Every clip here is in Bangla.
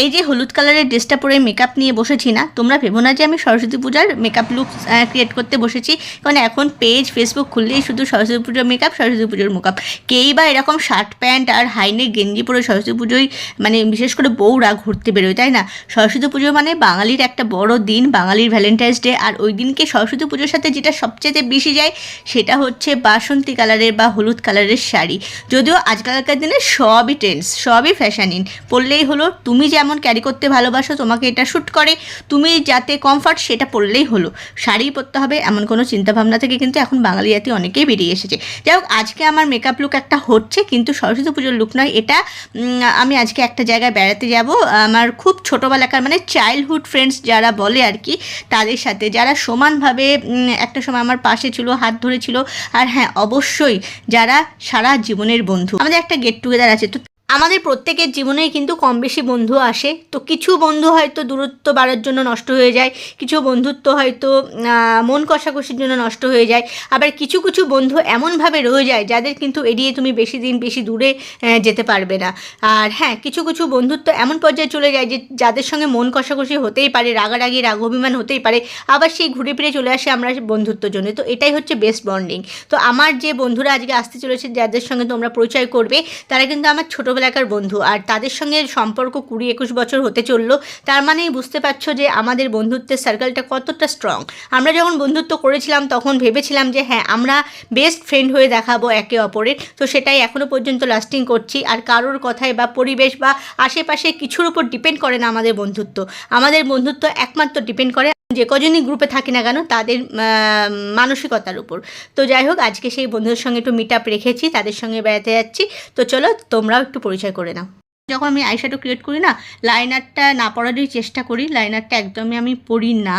এই যে হলুদ কালারের ড্রেসটা পরে মেকআপ নিয়ে বসেছি না, তোমরা ভেবো না যে আমি সরস্বতী পূজার মেকআপ লুক ক্রিয়েট করতে বসেছি। কারণ এখন পেজ ফেসবুক খুললেই শুধু সরস্বতী পুজোর মেকআপ সরস্বতী পুজোর মেকআপ কেই বা এরকম শার্ট প্যান্ট আর হাইনের গেঞ্জি পরে সরস্বতী পুজোয় মানে বিশেষ করে বউরা ঘুরতে বেরোয়, তাই না? সরস্বতী পুজো মানে বাঙালির একটা বড় দিন, বাঙালির ভ্যালেন্টাইন্স ডে আর ওই দিনকে সরস্বতী পুজোর সাথে যেটা সবচেয়ে বেশি যায়, সেটা হচ্ছে বাসন্তী কালারের বা হলুদ কালারের শাড়ি। যদিও আজকালকার দিনে সবই ট্রেন্ডস সবই ফ্যাশন ইন পরলেই হলো, তুমি যেমন ক্যারি করতে ভালোবাসো, তোমাকে এটা শ্যুট করে, তুমি যাতে কমফর্ট সেটা পরলেই হলো। শাড়ি পরতে হবে এমন কোনো চিন্তাভাবনা থেকে কিন্তু এখন বাঙালি জাতি অনেকেই বেরিয়ে এসেছে। যাই হোক, আজকে আমার মেকআপ লুক একটা হচ্ছে, কিন্তু সরস্বতী পুজোর লুক নয়, এটা আমি আজকে একটা জায়গায় বেড়াতে যাব। আমার খুব ছোটোবেলাকার মানে চাইল্ডহুড ফ্রেন্ডস যারা বলে আর কি, তাদের সাথে, যারা সমানভাবে একটা সময় আমার পাশে ছিল, হাত ধরেছিল। আর হ্যাঁ অবশ্যই যারা সারা জীবনের বন্ধু। আমাদের একটা গেট টুগেদার আছে, তো আমাদের প্রত্যেকের জীবনেই কিন্তু কম বেশি বন্ধু আসে। তো কিছু বন্ধু হয়তো দূরত্ব বাড়ার জন্য নষ্ট হয়ে যায়, কিছু বন্ধুত্ব হয়তো মন কষাকষির জন্য নষ্ট হয়ে যায়। আবার কিছু কিছু বন্ধু এমনভাবে রয়ে যায় যাদের কিন্তু এড়িয়ে তুমি বেশি দিন বেশি দূরে যেতে পারবে না। আর হ্যাঁ কিছু কিছু বন্ধুত্ব এমন পর্যায়ে চলে যায় যে যাদের সঙ্গে মন কষাকষি হতেই পারে, রাগারাগি রাগ অভিমান হতেই পারে, আবার সেই ঘুরে ফিরে চলে আসে আমরা বন্ধুত্বর জন্য। তো এটাই হচ্ছে বেস্ট বন্ডিং তো আমার যে বন্ধুরা আজকে আসতে চলেছে, যাদের সঙ্গে তোমরা পরিচয় করবে, তারা কিন্তু আমার ছোটোবেলাকার বন্ধু। আর তাদের সঙ্গে সম্পর্ক কুড়ি একুশ বছর হতে চলল। তার মানেই বুঝতে পারছ যে আমাদের বন্ধুত্বের সার্কেলটা কতটা স্ট্রং আমরা যখন বন্ধুত্ব করেছিলাম, তখন ভেবেছিলাম যে হ্যাঁ আমরা বেস্ট ফ্রেন্ড হয়ে দেখাবো একে অপরের। তো সেটাই এখনও পর্যন্ত লাস্টিং করছি। আর কারোর কথায় বা পরিবেশ বা আশেপাশে কিছুর উপর ডিপেন্ড করে না আমাদের বন্ধুত্ব। আমাদের বন্ধুত্ব একমাত্র ডিপেন্ড করে যে কজনই গ্রুপে থাকি না কেন, তাদের মানসিকতার উপর। তো যাই হোক, আজকে সেই বন্ধুদের সঙ্গে একটু মিট আপ রেখেছি, তাদের সঙ্গে বেড়াতে যাচ্ছি। তো চলো, তোমরাও একটু পরিচয় করে নাও। যখন আমি আইশ্যাডো ক্রিয়েট করি না লাইনারটা না পড়ারই চেষ্টা করি লাইনারটা একদমই আমি পড়ি না।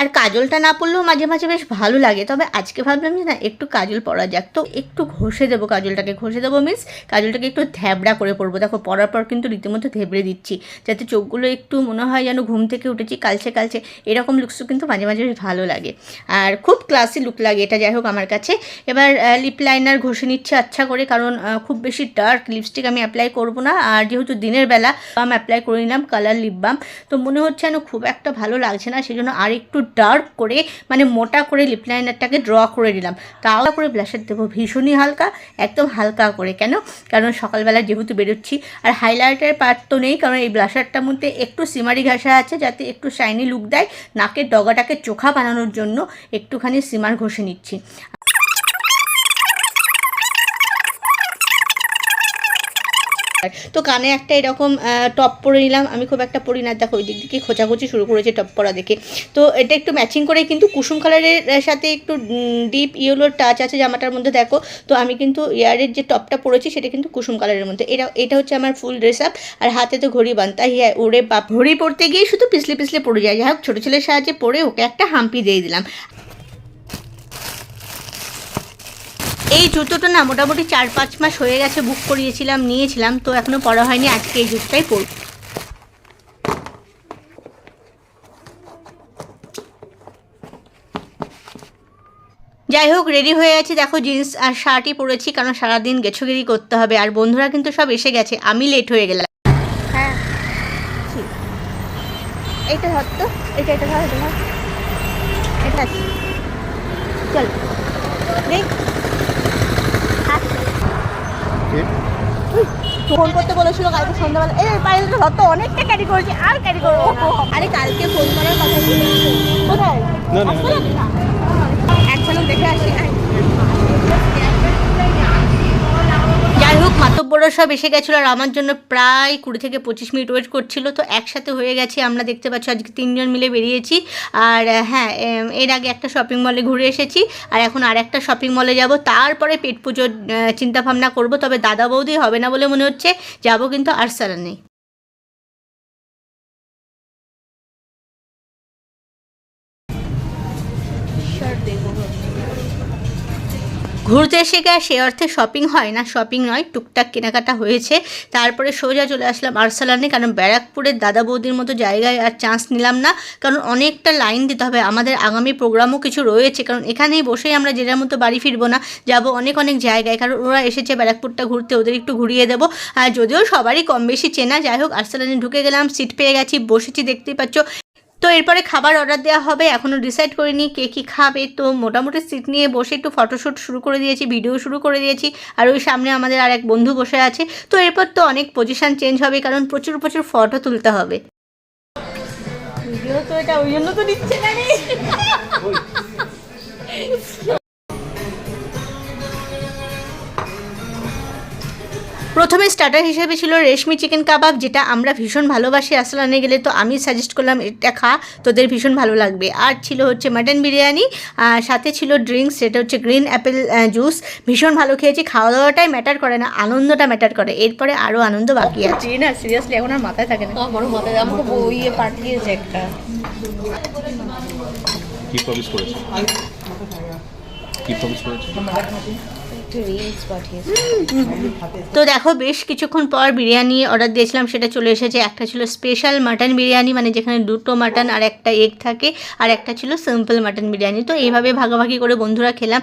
আর কাজলটা না পড়লেও মাঝে মাঝে বেশ ভালো লাগে। তবে আজকে ভাবলাম যে না, একটু কাজল পরা যাক। তো একটু ঘষে দেবো কাজলটাকে, ঘষে দেবো মিন্স কাজলটাকে একটু ধ্যাবড়া করে পরবো দেখো পরার পর কিন্তু রীতিমতো ধেবড়ে দিচ্ছি, যাতে চোখগুলো একটু মনে হয় যেন ঘুম থেকে উঠেছি, কালছে কালছে। এরকম লুকসও কিন্তু মাঝে মাঝে বেশ ভালো লাগে। আর খুব ক্লাসি লুক লাগে এটা, যাই হোক আমার কাছে। এবার লিপ লাইনার ঘষে নিচ্ছে আচ্ছা করে, কারণ খুব বেশি ডার্ক লিপস্টিক আমি অ্যাপ্লাই করব না। আর যেহেতু দিনের বেলা আমি অ্যাপ্লাই করে নিলাম কালার লিপ বাম তো মনে হচ্ছে যেন খুব একটা ভালো লাগছে না, সেজন্য আর একটু ডার্ক করে মানে মোটা করে লিপ লাইনারটাকে ড্র করে দিলাম তাও করে ব্লাশার দেবো ভীষণই হালকা, একদম হালকা করে। কেন? কারণ সকালবেলা যেহেতু বেরোচ্ছি, আর হাইলাইটার পার্ট তো নেই, কারণ এই ব্লাশারটার মধ্যে একটু সিমারি ঘাসা আছে, যাতে একটু শাইনি লুক দেয়, নাকের ডগাটাকে চোখা বানানোর জন্য একটুখানি সিমার ঘষে নিচ্ছি। তো কানে একটা এরকম টপ পরে নিলাম। আমি খুব একটা পরি না। দেখো ওই দিক থেকে খোঁচাখুচি শুরু করেছে টপ পরা দেখে। তো এটা একটু ম্যাচিং করে, কিন্তু কুসুম কালারের সাথে একটু ডিপ ইয়েলোর টাচ আছে জামাটার মধ্যে, দেখো। তো আমি কিন্তু ইয়ারের যে টপটা পরেছি, সেটা কিন্তু কুসুম কালারের মধ্যে। এটা এটা হচ্ছে আমার ফুল ড্রেস আপ আর হাতে তো ঘড়ি বান তাই হ্যাঁ ওরে বাপ, ঘড়ি পরতে গিয়ে শুধু পিছলে পিছলে পড়ে যায়। যাই হোক, ছোটো ছেলের সাহায্যে পরে ওকে একটা হাম্পি দিয়ে দিলাম। এই জুতোটা না মোটামুটি চার পাঁচ মাস হয়ে গেছে বুক করিয়েছিলাম, নিয়েছিলাম, তো এখনও পড়া হয়নি, আজকে এই জুতোটাই পরব। যাই হোক রেডি হয়ে আছে দেখো জিন্স আর শার্টই পরেছি, কারণ সারাদিন গেছোগেরি করতে হবে, আর বন্ধুরা কিন্তু সব এসে গেছে, আমি লেট হয়ে গেলাম। হ্যাঁ। এইটা ধর তো এটা এটা ধর এটা চল। দেখ। ফোন করতে বলেছিল কালকে সন্ধ্যাবেলা এই পায়েল তো ধরতো অনেকটা ক্যারি করেছি আর ক্যারি করব। আরে কালকে ফোন করার কথা কোথায় না? এক দেখে আসি মাতব্বররা সব এসে গেছিল আর আমার জন্য প্রায় কুড়ি থেকে পঁচিশ মিনিট ওয়েট করছিল। তো একসাথে হয়ে গেছে, আমরা দেখতে পাচ্ছি আজকে তিনজন মিলে বেরিয়েছি। আর হ্যাঁ এর আগে একটা শপিং মলে ঘুরে এসেছি। আর এখন আর একটা শপিং মলে যাব। তারপরে পেট পুজোর চিন্তাভাবনা করব। তবে দাদা বৌদি হবে না বলে মনে হচ্ছে। যাব কিন্তু আর ঘুরতে এসে গিয়ে সে অর্থে শপিং হয় না শপিং নয়, টুকটাক কেনাকাটা হয়েছে। তারপরে সোজা চলে আসলাম আরসালানে, কারণ ব্যারাকপুরের দাদা বৌদির মতো জায়গায় আর চান্স নিলাম না। কারণ অনেকটা লাইন দিতে হবে, আমাদের আগামী প্রোগ্রামও কিছু রয়েছে। কারণ এখানেই বসেই আমরা যে যার মতো বাড়ি ফিরবো না, যাব অনেক অনেক জায়গায়। কারণ ওরা এসেছে ব্যারাকপুরটা ঘুরতে, ওদের একটু ঘুরিয়ে দেবো। আর যদিও সবারই কম বেশি চেনা, যাই হোক, আরসালানে ঢুকে গেলাম সিট পেয়ে গেছি, বসেছি, দেখতেই পাচ্ছ। তো এরপরে খাবার অর্ডার দেওয়া হবে। এখনও ডিসাইড করিনি কে কী খাবে। তো মোটামুটি সিট নিয়ে বসে একটু ফটোশ্যুট শুরু করে দিয়েছি ভিডিও শুরু করে দিয়েছি। আর ওই সামনে আমাদের আর এক বন্ধু বসে আছে। তো এরপর তো অনেক পজিশান চেঞ্জ হবে, কারণ প্রচুর প্রচুর ফটো তুলতে হবে। ভিডিও তো এটা ওই জন্য তো দিচ্ছে না প্রথমে স্টার্টার হিসেবে ছিল রেশমি চিকেন কাবাব যেটা আমরা ভীষণ ভালোবাসি। আসলানে গেলে তো আমি সাজেস্ট করলাম এটা খা তোদের ভীষণ ভালো লাগবে। আর ছিল হচ্ছে মাটন বিরিয়ানি আর সাথে ছিল ড্রিঙ্কস সেটা হচ্ছে গ্রিন অ্যাপেল জুস ভীষণ ভালো খেয়েছি খাওয়া দাওয়াটাই ম্যাটার করে না আনন্দটা ম্যাটার করে। এরপরে আরও আনন্দ বাকি আছে। না সিরিয়াসলি এখন আর মাথায় থাকে না। আমারও মাথায় আমাকে বইয়ে পাঠিয়েছে একটা। কি প্রমিস করেছে? কি প্রমিস করেছে? একটা রিলস পাঠিয়েছে তো দেখো বেশ কিছুক্ষণ পর বিরিয়ানি অর্ডার দিয়েছিলাম সেটা চলে এসেছে। একটা ছিল স্পেশাল মাটন বিরিয়ানি মানে যেখানে দুটো মাটন আর একটা এগ থাকে আর একটা ছিল সিম্পল মাটন বিরিয়ানি। তো এইভাবে ভাগাভাগি করে বন্ধুরা খেলাম।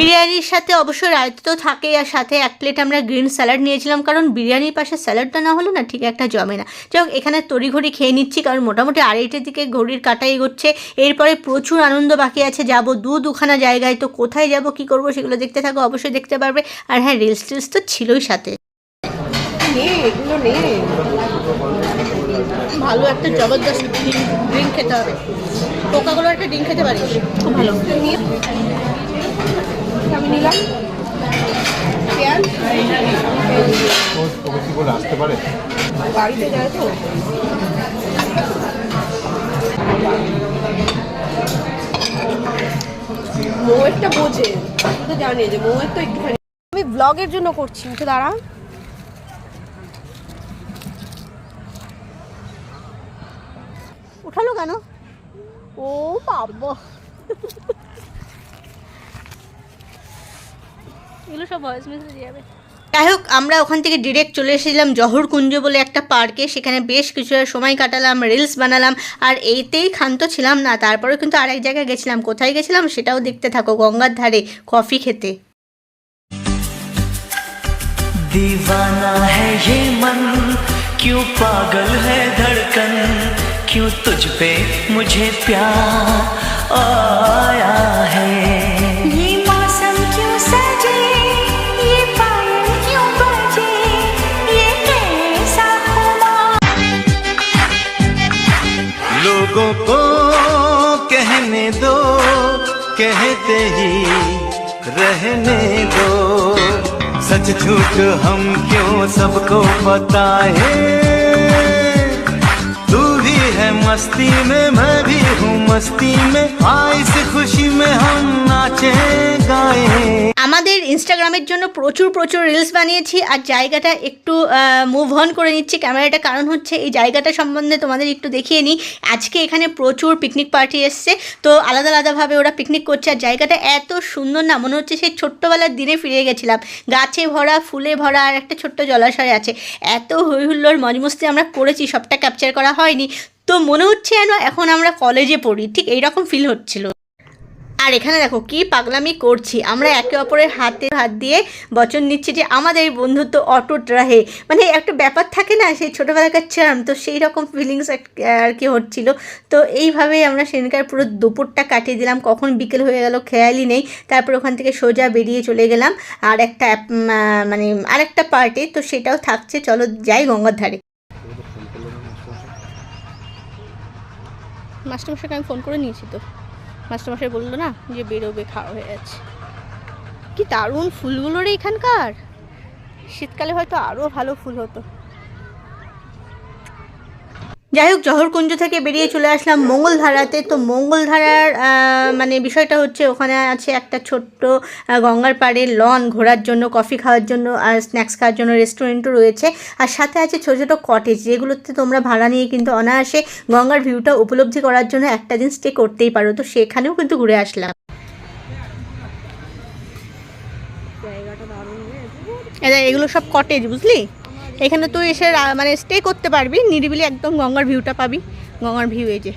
বিরিয়ানির সাথে অবশ্য রায়তা তো থাকেই আর সাথে এক প্লেট আমরা গ্রিন স্যালাড নিয়েছিলাম কারণ বিরিয়ানির পাশে স্যালাডটা না হলে না ঠিক একটা জমে না। যাই হোক এখানে তড়িঘড়ি খেয়ে নিচ্ছি কারণ মোটামুটি আড়াইটের দিকে ঘড়ির কাটা এগোচ্ছে এরপরে প্রচুর আনন্দ বাকি আছে যাব দু দুখানা জায়গায় তো কোথায় যাব কি করব সেগুলো দেখতে থাকো অবশ্যই দেখতে পারবে। আর হ্যাঁ রিলস টিলস তো ছিলই সাথে। এগুলো ভালো একটা জবরদস্ত ড্রিঙ্ক খেতে হবে। কোকাগুলো একটা ড্রিঙ্ক খেতে পারিস? খুব ভালো। নিলাম। আসতে পারে যায় তো। মৌয়েরটা বোঝে তো জানি যে মৌয়ের তো একটুখানি। আমি ব্লগের জন্য করছি তো দাঁড়া। উঠালো কেন? ও বাবা। এগুলো সব ভয়েস মেসেজ যাবে যাই হোক আমরা ওখান থেকে ডিরেক্ট চলে এসেছিলাম জহর কুঞ্জ বলে একটা পার্কে সেখানে বেশ কিছু সময় কাটালাম রিলস বানালাম আর এইতেই ক্ষান্ত ছিলাম না তারপরেও কিন্তু আরেক জায়গায় গেছিলাম কোথায় গেছিলাম সেটাও দেখতে থাকো গঙ্গার ধারে কফি খেতে दीवाना है ये मन क्यों पागल है धड़कन क्यों तुझ पे मुझे प्यार आया झूठ हम क्यों सबको बताए तू भी है मस्ती में, मैं भी हूँ मस्ती में। आ इस खुशी में हम नाचे, गाए। আমাদের ইনস্টাগ্রামের জন্য প্রচুর প্রচুর রিলস বানিয়েছি আর জায়গাটা একটু মুভ অন করে নিচ্ছি। ক্যামেরাটা কারণ হচ্ছে এই জায়গাটা সম্বন্ধে তোমাদের একটু দেখিয়ে নিই। আজকে এখানে প্রচুর পিকনিক পার্টি এসছে। তো আলাদা আলাদাভাবে ওরা পিকনিক করছে আর জায়গাটা এত সুন্দর না, মনে হচ্ছে সেই ছোট্টবেলার দিনে ফিরে গেছিলাম। গাছে ভরা, ফুলে ভরা আর একটা ছোট্ট জলাশয় আছে। এত হই হুল্লোড় মজমস্তি আমরা করেছি, সবটা ক্যাপচার করা হয়নি। তো মনে হচ্ছে যেন এখন আমরা কলেজে পড়ি, ঠিক এইরকম ফিল হচ্ছিল। আর এখানে দেখো কি পাগলামি করছি। আমরা একে অপরের হাতে হাত দিয়ে বচন নিচ্ছি যে আমাদের বন্ধুত্ব অটুট রাহে। মানে একটা ব্যাপার থাকে না, সেই ছোটোবেলাকার চার্ম তো সেই রকম ফিলিংস আর কি হচ্ছিল। তো এইভাবেই আমরা সেদিনকার পুরো দুপুরটা কাটিয়ে দিলাম। কখন বিকেল হয়ে গেল খেয়ালই নেই। তারপর ওখান থেকে সোজা বেরিয়ে চলে গেলাম। আর একটা মানে আরেকটা পার্টি, তো সেটাও থাকছে। চলো যাই গঙ্গার ধারে। মাস্টারমশাইকে আমি ফোন করে নিয়েছি তো। মাস্টারমশাই বলল না যে বেরোবে, খাওয়া হয়ে গেছে। কি দারুণ ফুলগুলো রে এখানকার? শীতকালে হয়তো আরও ভালো ফুল হতো। যাই হোক জহরকুঞ্জ থেকে বেরিয়ে চলে আসলাম মঙ্গলধারাতে। তো মঙ্গলধারার মানে বিষয়টা হচ্ছে ওখানে আছে একটা ছোট্ট গঙ্গার পাড়ে লন ঘোরার জন্য কফি খাওয়ার জন্য আর স্ন্যাক্স খাওয়ার জন্য রেস্টুরেন্টও রয়েছে। আর সাথে আছে ছোটো ছোটো কটেজ যেগুলোতে তোমরা ভাড়া নিয়ে কিন্তু অনায়াসে গঙ্গার ভিউটা উপলব্ধি করার জন্য একটা দিন স্টে করতেই পারো। তো সেখানেও কিন্তু ঘুরে আসলাম। এগুলো সব কটেজ বুঝলি? এখানে তুই এসে মানে স্টে করতে পারবি নিরিবিলি একদম গঙ্গার ভিউটা পাবি। গঙ্গার ভিউ এই যে।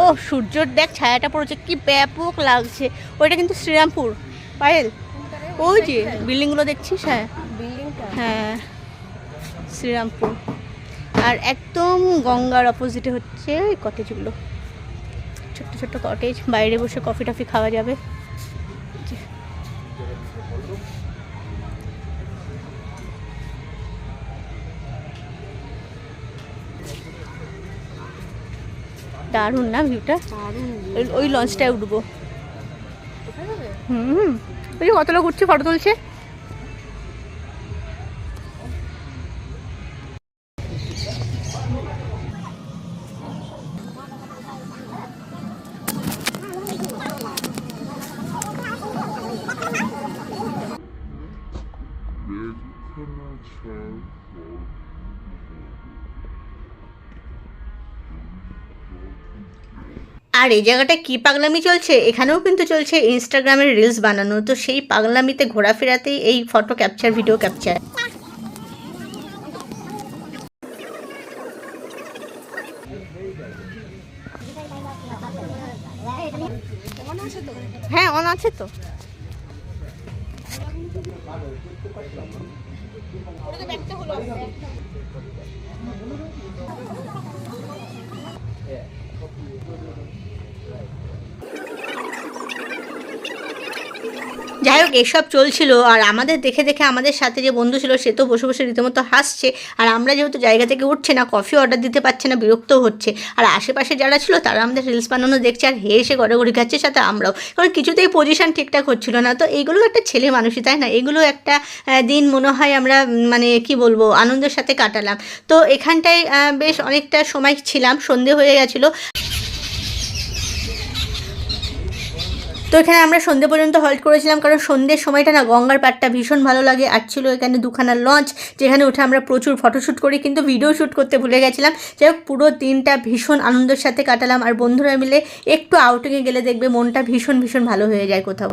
ও সূর্যর দেখ ছায়াটা পড়েছে কি ব্যাপক লাগছে। ওইটা কিন্তু শ্রীরামপুর পায়েল? ওই যে বিল্ডিংগুলো দেখছিস? হ্যাঁ। হ্যাঁ শ্রীরামপুর। আর একদম গঙ্গার অপোজিটে হচ্ছে ওই কটেজগুলো ছোট্ট ছোট্ট কটেজ বাইরে বসে কফি টফি খাওয়া যাবে। দারুণ না ভিউটা? ওই- লঞ্চটায় উঠবো। হুম। ওই যে কত লোক উঠছে ফটো তুলছে আর এই জায়গাটায় কী পাগলামি চলছে? এখানেও কিন্তু চলছে ইনস্টাগ্রামের রিলস বানানো। তো সেই পাগলামিতে ঘোরাফেরাতেই এই ফটো ক্যাপচার ভিডিও ক্যাপচার হ্যাঁ অন আছে তো। যাই হোক, এসব চলছিল আর আমাদের দেখে দেখে আমাদের সাথে যে বন্ধু ছিল, সে তো বসে বসে রীতিমতো হাসছে। আর আমরা যেহেতু জায়গা থেকে উঠছে না কফি অর্ডার দিতে পারছে না বিরক্ত হচ্ছে। আর আশেপাশে যারা ছিল, তারা আমাদের রিলস বানানো দেখছে আর হেসে গড়াগড়ি খাচ্ছে সাথে আমরাও। কারণ কিছুতেই পজিশন ঠিকঠাক হচ্ছিল না। তো এইগুলো একটা ছেলে মানুষই, তাই না? এগুলো একটা দিন মনে হয় আমরা মানে কি বলব, আনন্দের সাথে কাটালাম। তো এখানটায় বেশ অনেকটা সময় ছিলাম, সন্ধে হয়ে গেছিল। তো এখানে আমরা সন্ধে পর্যন্ত হল্ট করেছিলাম, কারণ সন্ধ্যের সময়টা না গঙ্গার পাড়টা ভীষণ ভালো লাগে। আর ছিল এখানে দুখানা লঞ্চ যেখানে উঠে আমরা প্রচুর ফটোশ্যুট করি, কিন্তু ভিডিও শ্যুট করতে ভুলে গেছিলাম। যাই হোক, পুরো দিনটা ভীষণ আনন্দের সাথে কাটালাম, আর বন্ধুরা মিলে একটু আউটিংয়ে গেলে দেখবে মনটা ভীষণ ভীষণ ভালো হয়ে যায় কোথাও।